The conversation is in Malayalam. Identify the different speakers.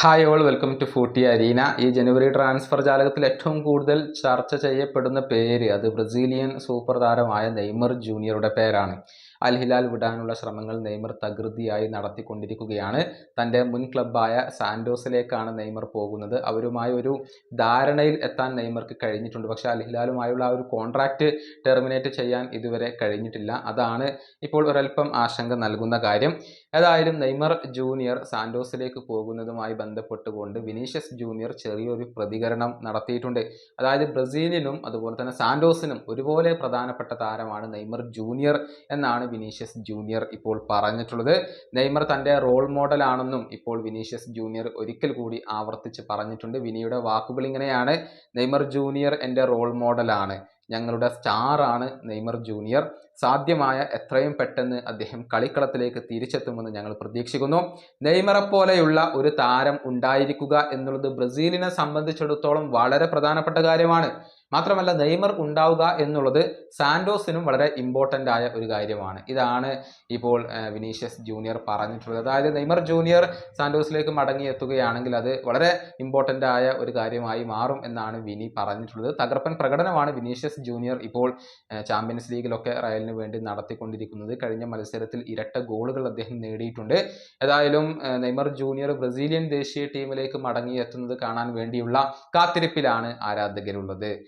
Speaker 1: Hi all welcome to footy arena ഈ ജനുവരി ട്രാൻസ്ഫർ ജാലകത്തിൽ ഏറ്റവും കൂടുതൽ ചർച്ച ചെയ്യപ്പെടുന്ന പേര് അത് ബ്രസീലിയൻ സൂപ്പർ താരമായ നെയ്മർ ജൂനിയറുടെ പേരാണ്. അൽ ഹിലാൽ വിടാനുള്ള ശ്രമങ്ങൾ നെയ്മർ തകൃതിയായി നടത്തിക്കൊണ്ടിരിക്കുകയാണ്. തന്റെ മുൻ ക്ലബ്ബായ സാൻഡോസിലേക്കാണ് നെയ്മർ പോകുന്നത്. അവരുമായി ഒരു ധാരണയിൽ എത്താൻ നെയ്മർക്ക് കഴിഞ്ഞിട്ടുണ്ട്. പക്ഷേ അൽ ഹിലാലുമായുള്ള ആ ഒരു കോൺട്രാക്റ്റ് ടെർമിനേറ്റ് ചെയ്യാൻ ഇതുവരെ കഴിഞ്ഞിട്ടില്ല. അതാണ് ഇപ്പോൾ ഒരൽപ്പം ആശങ്ക നൽകുന്ന കാര്യം. ഏതായാലും നെയ്മർ ജൂനിയർ സാൻഡോസിലേക്ക് പോകുന്നതുമായി ബന്ധപ്പെട്ടുകൊണ്ട് വിനീഷ്യസ് ജൂനിയർ ചെറിയൊരു പ്രതികരണം നടത്തിയിട്ടുണ്ട്. അതായത് ബ്രസീലിനും അതുപോലെ തന്നെ സാൻഡോസിനും ഒരുപോലെ പ്രധാനപ്പെട്ട താരമാണ് നെയ്മർ ജൂനിയർ എന്നാണ് വിനീഷ്യസ് ജൂനിയർ ഇപ്പോൾ പറഞ്ഞിട്ടുള്ളത്. നെയ്മർ തന്റെ റോൾ മോഡലാണെന്നും ഇപ്പോൾ വിനീഷ്യസ് ജൂനിയർ ഒരിക്കൽ കൂടി ആവർത്തിച്ച് പറഞ്ഞിട്ടുണ്ട്. വിനിയുടെ വാക്കുകൾ ഇങ്ങനെയാണ്. നെയ്മർ ജൂനിയർ എന്റെ റോൾ മോഡലാണ്. ഞങ്ങളുടെ സ്റ്റാറാണ് നെയ്മർ ജൂനിയർ. സാധ്യമായ എത്രയും പെട്ടെന്ന് അദ്ദേഹം കളിക്കളത്തിലേക്ക് തിരിച്ചെത്തുമെന്ന് ഞങ്ങൾ പ്രതീക്ഷിക്കുന്നു. നെയ്മറെ പോലെയുള്ള ഒരു താരം ഉണ്ടായിരിക്കുക എന്നുള്ളത് ബ്രസീലിനെ സംബന്ധിച്ചിടത്തോളം വളരെ പ്രധാനപ്പെട്ട കാര്യമാണ്. മാത്രമല്ല നെയ്മർ ഉണ്ടാവുക എന്നുള്ളത് സാൻഡോസിനും വളരെ ഇമ്പോർട്ടന്റ് ആയ ഒരു കാര്യമാണ്. ഇതാണ് ഇപ്പോൾ വിനീഷ്യസ് ജൂനിയർ പറഞ്ഞിട്ടുള്ളത്. അതായത് നെയ്മർ ജൂനിയർ സാൻഡോസിലേക്ക് മടങ്ങി എത്തുകയാണെങ്കിൽ അത് വളരെ ഇമ്പോർട്ടന്റ് ആയ ഒരു കാര്യമായി മാറും എന്നാണ് വിനി പറഞ്ഞിട്ടുള്ളത്. തകർപ്പൻ പ്രകടനമാണ് വിനീഷ്യസ് ജൂനിയർ ഇപ്പോൾ ചാമ്പ്യൻസ് ലീഗിലൊക്കെ റയലിന് വേണ്ടി നടത്തിക്കൊണ്ടിരിക്കുന്നത്. കഴിഞ്ഞ മത്സരത്തിൽ ഇരട്ട ഗോളുകൾ അദ്ദേഹം നേടിയിട്ടുണ്ട്. ഏതായാലും നെയ്മർ ജൂനിയർ ബ്രസീലിയൻ ദേശീയ ടീമിലേക്ക് മടങ്ങി എത്തുന്നത് കാണാൻ വേണ്ടിയുള്ള കാത്തിരിപ്പിലാണ് ആരാധകരുള്ളത്.